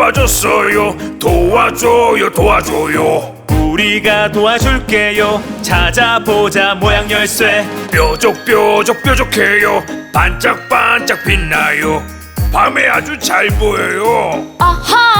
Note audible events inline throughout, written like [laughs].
빠졌어요. 도와줘요 도와줘요. 우리가 도와줄게요. 찾아보자 모양 열쇠. 뾰족 뾰족 뾰족해요. 반짝반짝 빛나요. 밤에 아주 잘 보여요. 아하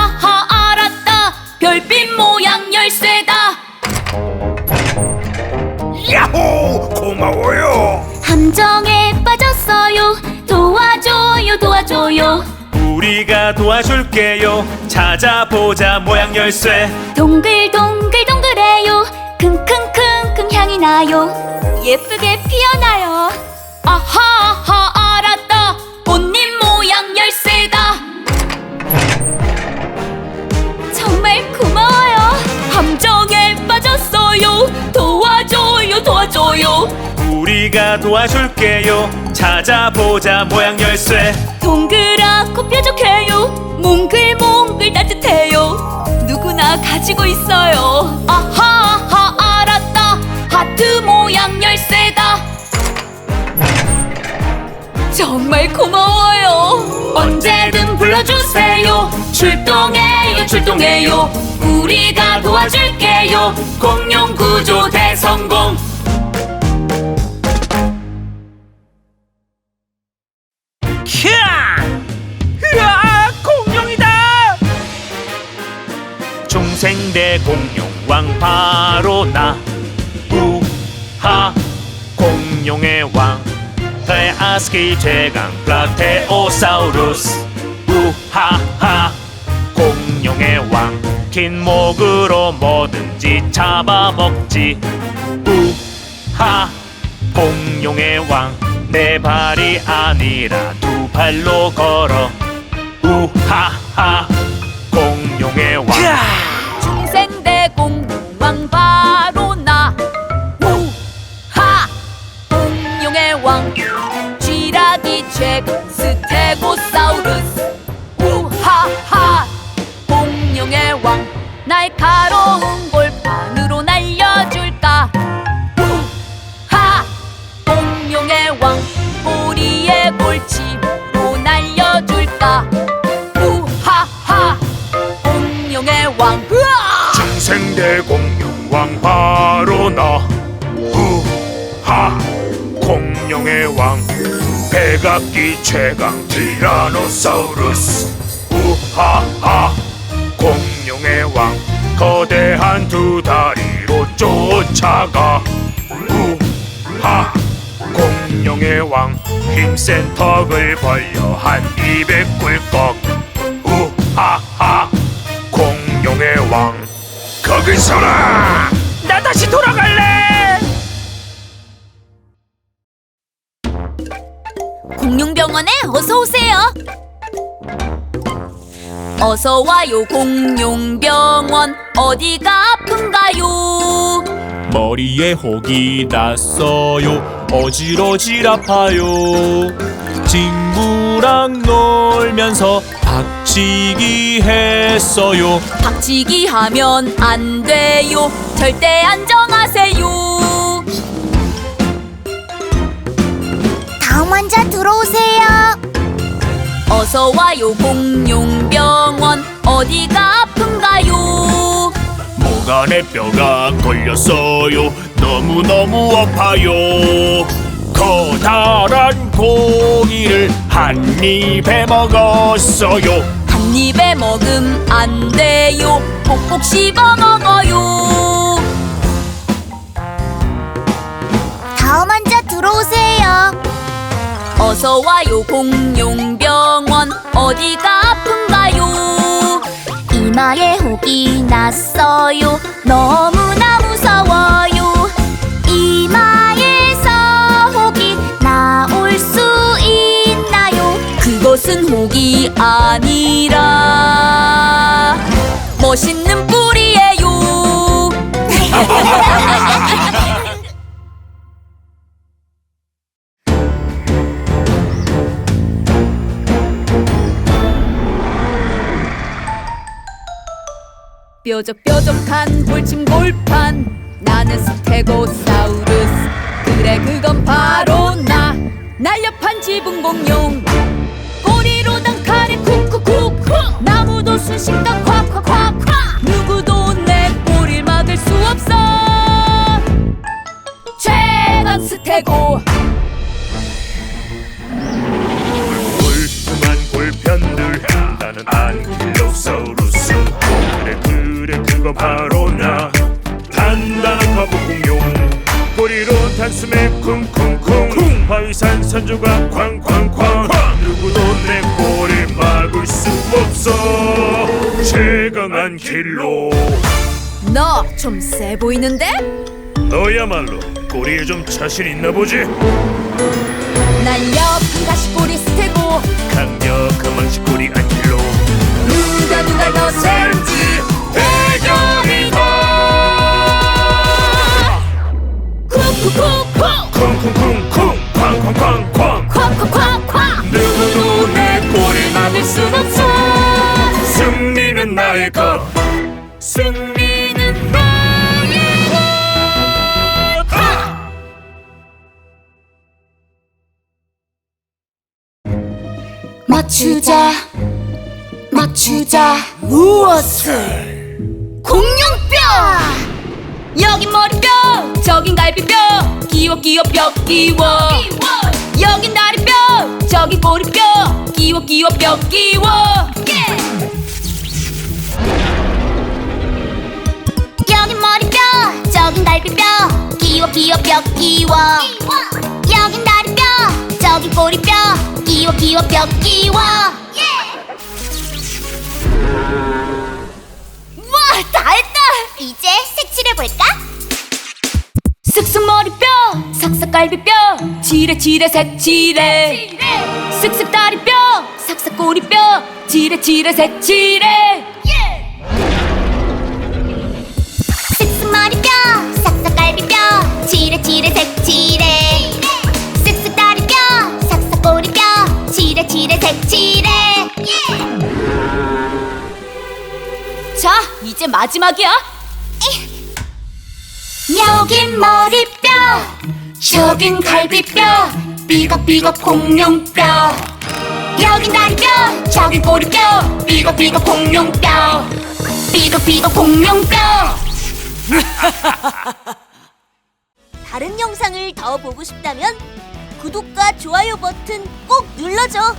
우리가 도와줄게요. 찾아보자 모양 열쇠. 동글동글 동글해요. 킁킁킁킁 향이 나요. 예쁘게 피어나요. 아하하 우리가 도와줄게요. 찾아보자 모양 열쇠. 동그랗고 뾰족해요. 몽글몽글 따뜻해요. 누구나 가지고 있어요. 아하하 알았다. 하트 모양 열쇠다. 정말 고마워요. 언제든 불러주세요. 출동해요 출동해요. 우리가 도와줄게요. 공룡 구조 대성공 중생대 공룡왕 바로 나. 우하 공룡의 왕. 트레아스키 최강 플라테오사우루스. 우하하 공룡의 왕. 긴 목으로 뭐든지 잡아먹지. 우하 공룡의 왕. 내 발이 아니라 두 발로 걸어. 우하하 공룡의 왕 왕 날카로운 골판으로 날려줄까? 우하! 공룡의 왕 꼬리에 골침으로 날려줄까? 우하하! 공룡의 왕! 중생대 공룡왕 바로 나 우하! 공룡의 왕 백악기 최강 티라노사우루스. 우하하 쫓아가 우하 공룡의 왕 힘센 턱을 벌려 한 입에 꿀꺽 우하하 공룡의 왕 거기 서라 나 다시 돌아갈래 공룡병원에 어서 오세요. 어서 와요 공룡병원 어디가 아픈가요? 머리에 혹이 났어요 어지러질 아파요 친구랑 놀면서 박치기 했어요 박치기 하면 안 돼요. 절대 안정하세요. 다음 환자 들어오세요. 어서 와요 공룡병원 어디가? 목 안에 뼈가 걸렸어요 너무너무 아파요 커다란 고기를 한 입에 먹었어요 한 입에 먹음 안 돼요. 꼭꼭 씹어 먹어요. 다음 환자 들어오세요. 어서 와요 공룡병원 어디가 아픈가요? 이마에 혹이 났어요. 너무나 무서워요. 이마에서 혹이 나올 수 있나요? 그것은 혹이 아니라 멋있는 뾰족 뾰족한 골침 골판. 나는 스테고사우루스. 그래 그건 바로 나. 날렵한 지붕공룡. 꼬리로 난 칼에 쿡쿡쿡 나무도 순식간 콱콱콱. 누구도 내 꼬리를 막을 수 없어. 최강 스테고. 그래 그거 바로 나. 단단한 거북 공룡. 꼬리로 단숨에 쿵쿵쿵. 바위산 선조가 쾅쾅쾅. 누구도 내 꼬리를 막을 수 없어. 최강한 킬로. 너 좀 세 보이는데? 너야말로 꼬리에 좀 자신 있나 보지? 날려 가시 꼬리 스테고. 강력한 망치 꼬리 안킬로. 누가 누가 더 센지 승리는 나의 것 맞추자 맞추자. 무엇을? 공룡뼈! 여긴 머리뼈 저긴 갈비뼈. 끼워 끼워 뼈 끼워. 여긴 다리뼈 저긴 꼬리뼈. 끼워 끼워 뼈 끼워 저긴 갈비뼈 끼워 끼워 뼈 끼워. 여긴 다리 뼈 저긴 꼬리 뼈 끼워 끼워 뼈 끼워. 와 잘했다. 이제 색칠해볼까? 쓱쓱 머리 뼈 삭삭 갈비 뼈 지레 지레 색지레 쓱쓱 다리 뼈 삭삭 꼬리 뼈 지레 지레 색지레 이제 마지막이야. 여긴 머리뼈 저긴 갈비뼈 삐걱삐걱 공룡뼈. 여긴 다리뼈 저긴 꼬리뼈 삐걱삐걱 공룡뼈. 삐걱삐걱 공룡뼈. [laughs] 다른 영상을 더 보고 싶다면 구독과 좋아요 버튼 꼭 눌러줘